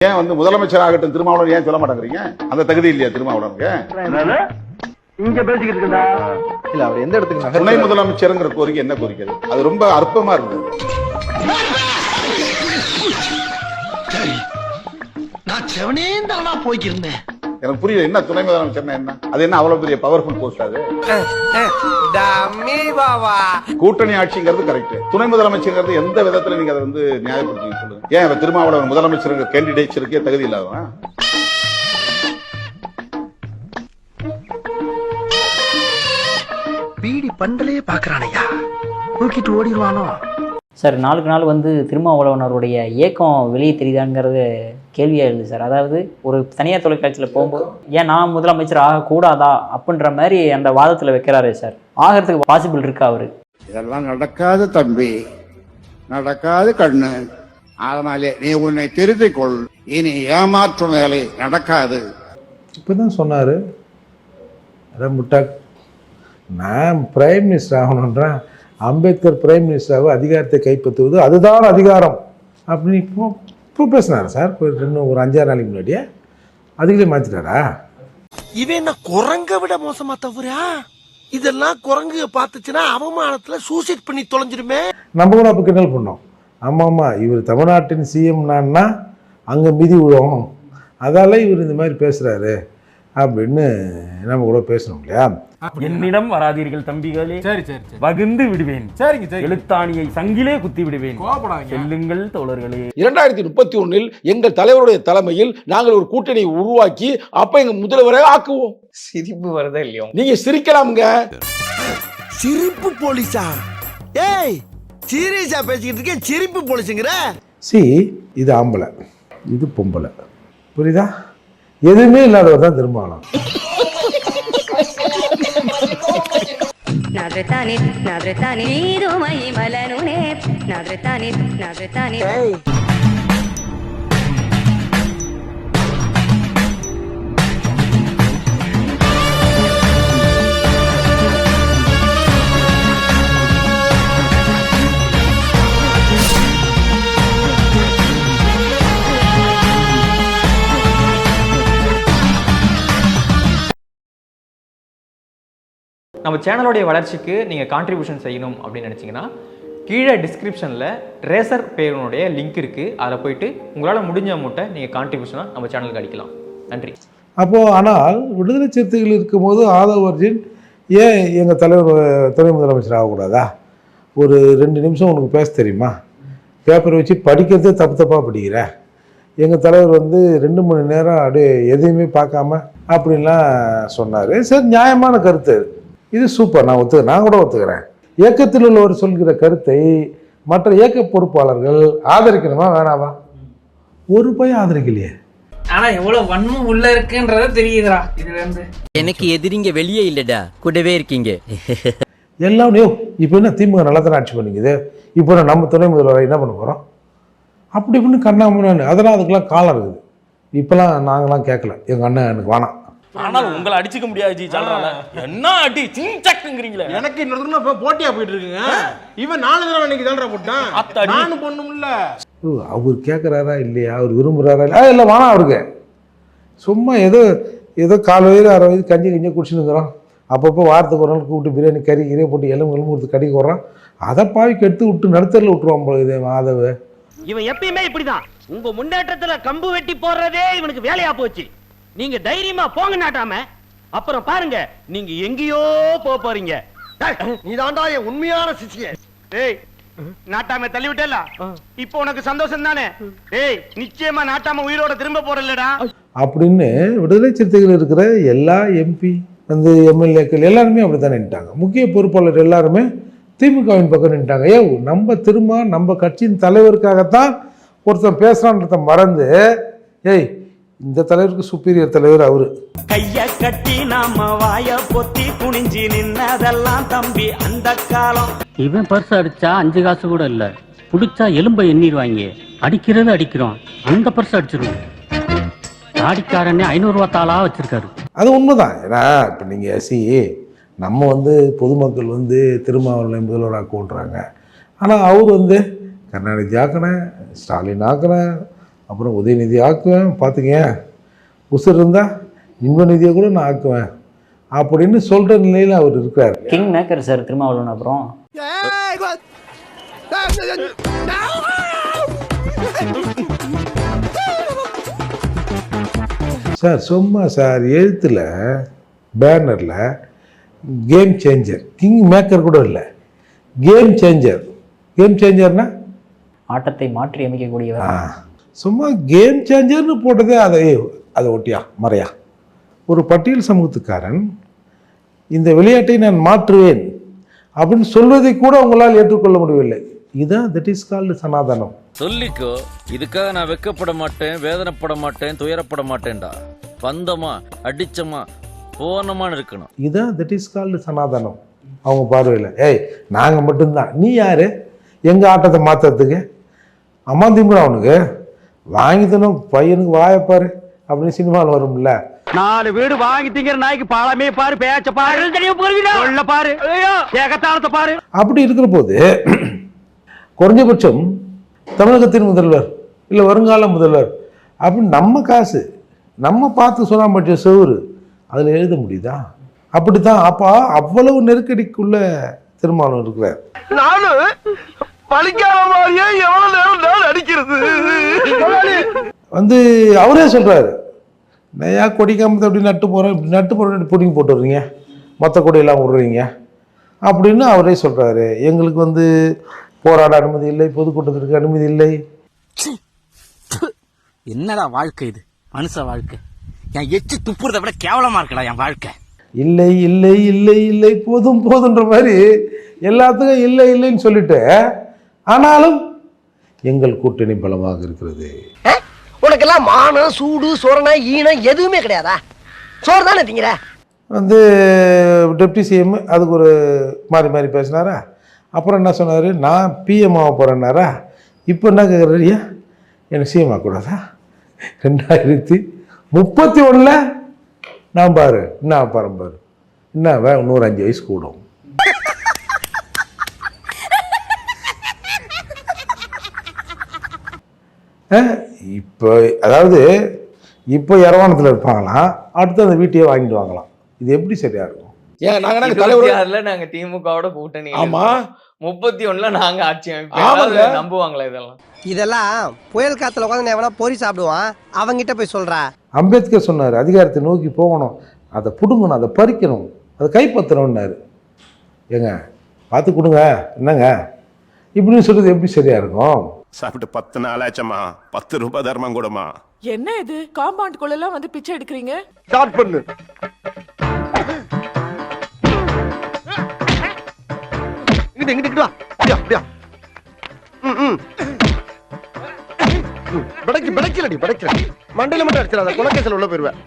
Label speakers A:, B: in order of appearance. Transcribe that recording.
A: ஏன் வந்து முதலமைச்சர் ஆகட்டும் திருமாவளவன் ஏன் சொல்ல மாட்டேங்கிறீங்க? அந்த தகுதி இல்லையா திருமாவளவனுக்கு?
B: இங்க பேசிக்கிட்டு இருக்கா
C: இல்ல அவர் எந்த இடத்துக்கு
A: துணை முதலமைச்சருங்கிற கோரிக்கை என்ன கோரிக்கை அது? ரொம்ப அற்பமா இருந்தது.
D: நான் செவனேந்தானா போய்க்கிருந்தேன்.
A: எனக்கு புரியல என்ன துணை முதலமைச்சர்னா என்ன? அது என்ன அவ்வளவு பெரிய பவர்ஃபுல் போஸ்ட் அது? கூட்டணி ஆட்சிங்கிறது கரெக்ட் துணை முதலமைச்சர்ங்கிறது எந்த விதத்துல நீங்க அதை வந்து நியாயப்படுத்தி சொல்லுங்க? ஏன் இப்ப திருமாவளவன் முதலமைச்சர் கேண்டிடேட்ஸ் இருக்கே தகுதி இல்லாதவன்?
D: பீடி பண்டலையே பாக்குறானையா தூக்கிட்டு ஓடிடுவானோ?
E: சார் நாளுக்கு நாள் வந்து திருமாவளவன் அவருடைய இயக்கம் வெளியே தெரியுதாங்கிறது கேள்வியாக இருக்குது சார். அதாவது ஒரு தனியார் தொலைக்காட்சியில் போகும்போது ஏன் நான் முதலமைச்சர் ஆகக்கூடாதா? அப்படின்ற மாதிரி அந்த வாதத்தில் வைக்கிறாரு சார். ஆகிறதுக்கு பாசிபிள் இருக்கா அவர்?
F: இதெல்லாம் நடக்காது தம்பி. நடக்காது கண்ணு. அதனாலே நீ உன்னை திருத்திக் கொள் இனி ஏமாற்றும் வேலை நடக்காது.
G: இப்பதான் சொன்னாரு. அதான் முட்டா நான் பிரைம் மினிஸ்டர் ஆகணுன்றேன் அம்பேத்கர் பிரைம் மினிஸ்டராக அதிகாரத்தை கைப்பற்றுவது அதுதான் அதிகாரம். அப்படின்னு இப்போ இப்போ பேசினாரு சார் இப்போ இன்னும் ஒரு அஞ்சாறு நாளைக்கு முன்னாடியே. அதுக்குள்ளே மாற்றிட்டாரா
D: இவன் என்ன குரங்க விட மோசமா தவறா? இதெல்லாம் குரங்கு பார்த்துச்சுன்னா அவமானத்துல சூசைட் பண்ணி தொலைஞ்சிருமே
G: நம்ம கூட அப்போ கிண்டல் பண்ணோம். ஆமாம் ஆமாம் இவர் தமிழ்நாட்டின் சிஎம் நான்னா அங்கே மிதி விழும். அதால இவர் இந்த மாதிரி பேசுகிறாரு அப்படின்னு நம்ம கூட பேசணும் இல்லையா?
H: என்னிடம் வராதீர்கள் தம்பிகளே. சரி சரி வகுந்து விடுவேன். சரிங்க சரி எழுத்தாணியை சங்கிலே குத்தி விடுவேன். செல்லுங்கள் தோழர்களே.
I: இரண்டாயிரத்தி முப்பத்தி ஒன்னில் எங்கள் தலைவருடைய தலைமையில் நாங்கள் ஒரு கூட்டணியை உருவாக்கி அப்ப எங்க முதல்வரை ஆக்குவோம்.
C: சிரிப்பு வருதா இல்லையோ?
I: நீங்க சிரிக்கலாமுங்க.
D: சிரிப்பு போலீஸா? ஏய் சீரியஸாக பேசிக்கிட்டு இருக்கேன். சிரிப்பு பொழிச்சுங்கிற
G: சி இது ஆம்பளை. இது பொம்பளை. புரியுதா? எதுவுமே இல்லாதவர் தான்
J: திருமணம் நவருத்தானே நவருத்தானே மலனுனே நவருத்தானே நவருத்தானே
H: நம்ம சேனலோடைய வளர்ச்சிக்கு நீங்கள் கான்ட்ரிபியூஷன் செய்யணும் அப்படின்னு நினச்சிங்கன்னா கீழே டிஸ்கிரிப்ஷனில் ரேசர் பேருனுடைய லிங்க் இருக்குது அதில் போயிட்டு உங்களால் முடிஞ்ச அமௌண்ட்டை நீங்கள் கான்ட்ரிபியூஷனாக நம்ம சேனலுக்கு அடிக்கலாம் நன்றி.
G: அப்போது ஆனால் விடுதலை சிறுத்தைகள் இருக்கும்போது ஆதவ் அர்ஜுன் ஏன் எங்கள் தலைவர் துணை முதலமைச்சர் ஆகக்கூடாதா? ஒரு ரெண்டு நிமிஷம் உனக்கு பேச தெரியுமா? பேப்பர் வச்சு படிக்கிறதே தப்பு தப்பாக படிக்கிற. எங்கள் தலைவர் வந்து ரெண்டு மணி நேரம் அப்படியே எதையுமே பார்க்காம அப்படின்லாம் சொன்னார். சரி நியாயமான கருத்து அது. இது சூப்பர் நான் ஒத்துக்கிறேன் நான் கூட ஒத்துக்கிறேன். இயக்கத்தில் உள்ளவர் சொல்கிற கருத்தை மற்ற இயக்க பொறுப்பாளர்கள் ஆதரிக்கணுமா வேணாவா? ஒரு பையன் ஆதரிக்கலையே.
B: ஆனா எவ்வளவு வன்மம் உள்ள இருக்குன்றத தெரியுதுடா இதுல இருந்து.
K: எனக்கு எதிரிங்க வெளியே இல்லடா கூடவே இருக்கீங்க.
G: எல்லாம் யோ இப்போ என்ன திமுக நல்லா தானே ஆட்சி பண்ணிக்குது? இப்போ நம்ம துணை முதல்வரை என்ன பண்ண போகிறோம் அப்படி இப்படின்னு கண்ணாமண்ணு அதெல்லாம் அதுக்கெல்லாம் காலம் இருக்குது. இப்போலாம் நாங்களாம் கேட்கல. எங்கள் அண்ணன் எனக்கு வேணாம்.
H: ஆனால் உங்களை அடிச்சுக்க முடியாது ஜி சொல்றாங்க என்ன அடி சிங்சக்குங்கிறீங்களே
B: எனக்கு இன்னொரு போட்டியா போயிட்டு இருக்குங்க. இவன் நாலு தடவை இன்னைக்கு தான்டா போட்டான். நானும் பொண்ணும்ல
G: ஓ, அவர் கேட்குறாரா இல்லையா? அவர் விரும்புகிறாரா இல்லை இல்லை வேணாம் அவருக்கு. சும்மா ஏதோ ஏதோ கால் வயது அரை வயது கஞ்சி கஞ்சி குடிச்சுனுக்குறோம் அப்பப்போ வாரத்துக்கு ஒரு நாள் கூப்பிட்டு பிரியாணி கறி கறியை போட்டு எலும்பு எலும்பு கொடுத்து கடிக்கு வர்றோம் அதை பாவி கெடுத்து விட்டு நடுத்தரில் விட்டுருவான் போல இதே மாதவ.
B: இவன் எப்பயுமே இப்படிதான். உங்க முன்னேற்றத்துல கம்பு வெட்டி போடுறதே இவனுக்கு வேலையா போச்சு. நீங்க தைரியமா போங்க நாட்டாம. அப்புறம் பாருங்க நீங்க எங்கேயோ போக போறீங்க. நீ தாண்டா என் உண்மையான சிஷிய. டேய் நாட்டாம தள்ளி விட்டல? இப்போ உனக்கு சந்தோஷம் தானே? டேய் நிச்சயமா நாட்டாம உயிரோட திரும்ப போறல்லடா
G: அப்படின்னு விடுதலை சிறுத்தைகள் இருக்கிற எல்லா எம்பி வந்து எம்எல்ஏக்கள் எல்லாருமே அப்படி தான் நின்ட்டாங்க முக்கிய பொறுப்பாளர் எல்லாருமே திமுகவின் பக்கம் நின்ட்டாங்க ஏ நம்ம திரும்ப நம்ம கட்சியின் தலைவருக்காகத்தான் ஒருத்தன் பேசுகிறான்றத மறந்து ஏய் இந்த தலைவருக்கு சுப்பீரியர் தலைவர் அவரு.
B: கைய கட்டி நாம வாய பொத்தி குனிஞ்சி நின்னதெல்லாம் தம்பி அந்த காலம்.
K: இவன் பர்ஸ் அடிச்சா அஞ்சு காசு கூட இல்ல. புடிச்சா எலும்பை எண்ணிடுவாங்க. அடிக்கிறது அடிக்கிறோம். அந்த பர்ஸ் அடிச்சிருவோம். தாடிக்காரனே ஐநூறுரூவா தாளா வச்சிருக்காரு.
G: அது உண்மைதான். ஏன்னா இப்போ நீங்கள் சி நம்ம வந்து பொதுமக்கள் வந்து திருமாவளவனை முதல்வராக்குன்றாங்க ஆனால் அவர் வந்து கருணாநிதி ஆக்கினேன் ஸ்டாலின் ஆக்கினேன் அப்புறம் உதயநிதி ஆக்குவேன். பார்த்துக்கங்க. உசுர் இருந்தால் இன்ப நிதியை கூட நான் ஆக்குவேன். அப்படின்னு சொல்கிற நிலையில் அவர் இருக்கிறார்
E: கிங் மேக்கர் சார் திருமாவளவன் அப்புறம்.
G: சார் சும்மா சார் எழுத்தில் பேனரில் கேம் சேஞ்சர் கிங் மேக்கர் கூட இல்லை. கேம் சேஞ்சர் கேம் சேஞ்சர்னா
E: ஆட்டத்தை மாற்றி அமைக்கக்கூடியவர்
G: சும்மா கேம் சேஞ்சர்னு போட்டதே அதை அதை ஒட்டியா மறையா? ஒரு பட்டியல் சமூகத்துக்காரன் இந்த விளையாட்டை நான் மாற்றுவேன் அப்படின்னு சொல்வதை கூட உங்களால் ஏற்றுக்கொள்ள முடியவில்லை. இதுதான் தட் இஸ் கால்டு சனாதனம்.
K: சொல்லிக்கோ இதுக்காக நான் வெக்கப்பட மாட்டேன் வேதனைப்பட மாட்டேன் துயரப்பட மாட்டேன்டா. பந்தமா அடிச்சமா போனமான்னு இருக்கணும்.
G: இதுதான் தட் இஸ் கால்டு சனாதனம். அவங்க பார்வையில் ஏய் நாங்கள் மட்டும்தான். நீ யார்? எங்கள் ஆட்டத்தை மாற்றுறதுக்கு அம்மா திமுறா அவனுக்கு? வாங்கி தரணும் பையனுக்கு வாயப்பாரு அப்படின்னு சினிமாவில் வரும்ல.
B: நாலு வீடு வாங்கி திங்கிற நாய்க்கு பழமே பாரு பேச்ச பாரு. சொல்ல பாரு. ஏகத்தாளத்தை பாரு.
G: அப்படி இருக்கிற போது குறைஞ்சபட்சம் தமிழகத்தின் முதல்வர் இல்லை வருங்கால முதல்வர் அப்படின்னு நம்ம காசு நம்ம பார்த்து சொன்னா மட்டும் செவுரு. அதில் எழுத முடியுதா? அப்படித்தான் அப்போ அவ்வளவு நெருக்கடிக்குள்ள திருமாவளவன் இருக்கிறார்.
D: நானு பழிக்காத மாதிரியே எவ்வளவு நேரம் நான் அடிக்கிறது.
G: வந்து அவரே சொல்றாரு. நையா கொடி கம்பத்தை அப்படி நட்டு போகிறேன் இப்படி நட்டு போகிறேன் பிடிங்கி போட்டு வர்றீங்க. மொத்த கொடியெல்லாம் விடுறீங்க. அப்படின்னு அவரே சொல்றாரு. எங்களுக்கு வந்து போராட அனுமதி இல்லை பொதுக்கூட்டத்திற்கு அனுமதி இல்லை.
B: என்னடா வாழ்க்கை இது? மனுஷ வாழ்க்கை. என் எச்சு துப்புறதை விட கேவலமா இருக்கடா என் வாழ்க்கை.
G: இல்லை இல்லை இல்லை இல்லை போதும் போதுன்ற மாதிரி எல்லாத்துக்கும் இல்லை இல்லைன்னு சொல்லிட்டு ஆனாலும் எங்கள் கூட்டணி பலமாக இருக்கிறது.
D: உனக்கெல்லாம் மானம் சூடு சொரணை ஈனம் எதுவுமே கிடையாதா? சோறு தானே திங்கிற?
G: வந்து டெப்டி சிஎம் அதுக்கு ஒரு மாறி மாறி பேசினாரா? அப்புறம் என்ன சொன்னார்? நான் பிஎம் ஆக போகிறேன்னாரா இப்போ என்ன கேட்குறியா எனக்கு சிஎம் ஆகக்கூடாதா ரெண்டாயிரத்தி முப்பத்தி ஒன்றில் நான் பாரு என்ன பாரு பாரு. என்ன வே இன்னொரு அஞ்சு வயசு கூடும். இப்போ அதாவது இப்போ இரவானத்தில் இருப்பாங்களாம் அடுத்து அந்த வீட்டையே வாங்கிட்டு வாங்கலாம். இது எப்படி சரியா இருக்கும்?
I: ஏன் நாங்க நாங்க தலைவர்
H: நாங்க திமுகவோட கூட்டணி
I: ஆமா.
H: முப்பத்தி ஒண்ணுல நாங்க ஆட்சி. யாராவது நம்புவாங்களா இதெல்லாம்?
D: இதெல்லாம் புயல் காத்துல உட்காந்து எவனா பொறி சாப்பிடுவான்? அவங்கிட்ட போய் சொல்றா.
G: அம்பேத்கர் சொன்னார் அதிகாரத்தை நோக்கி போகணும். அதை பிடுங்கணும் அதை பறிக்கணும். அதை கைப்பற்றணும்னாரு. ஏங்க பார்த்து கொடுங்க. என்னங்க? இப்படின்னு சொல்றது எப்படி சரியா இருக்கும்?
L: சாப்பிட்டு பத்து நாள் ஆச்சம்மா பத்து ரூபாய் தர்மம் கூடமா
J: என்ன இது? காம்பவுண்ட் குள்ள வந்து பிச்சை எடுக்கிறீங்க?
D: ஸ்டார்ட் பண்ணு. இங்கிட்டு இங்கிட்டு வா. அப்படியா அப்படியா. ம் ம். படைக்கு படைக்கலடி படைக்கல மண்டையில மட்டும் அடிச்சிடாத குலக்கேசல் உள்ள போயிருவேன்.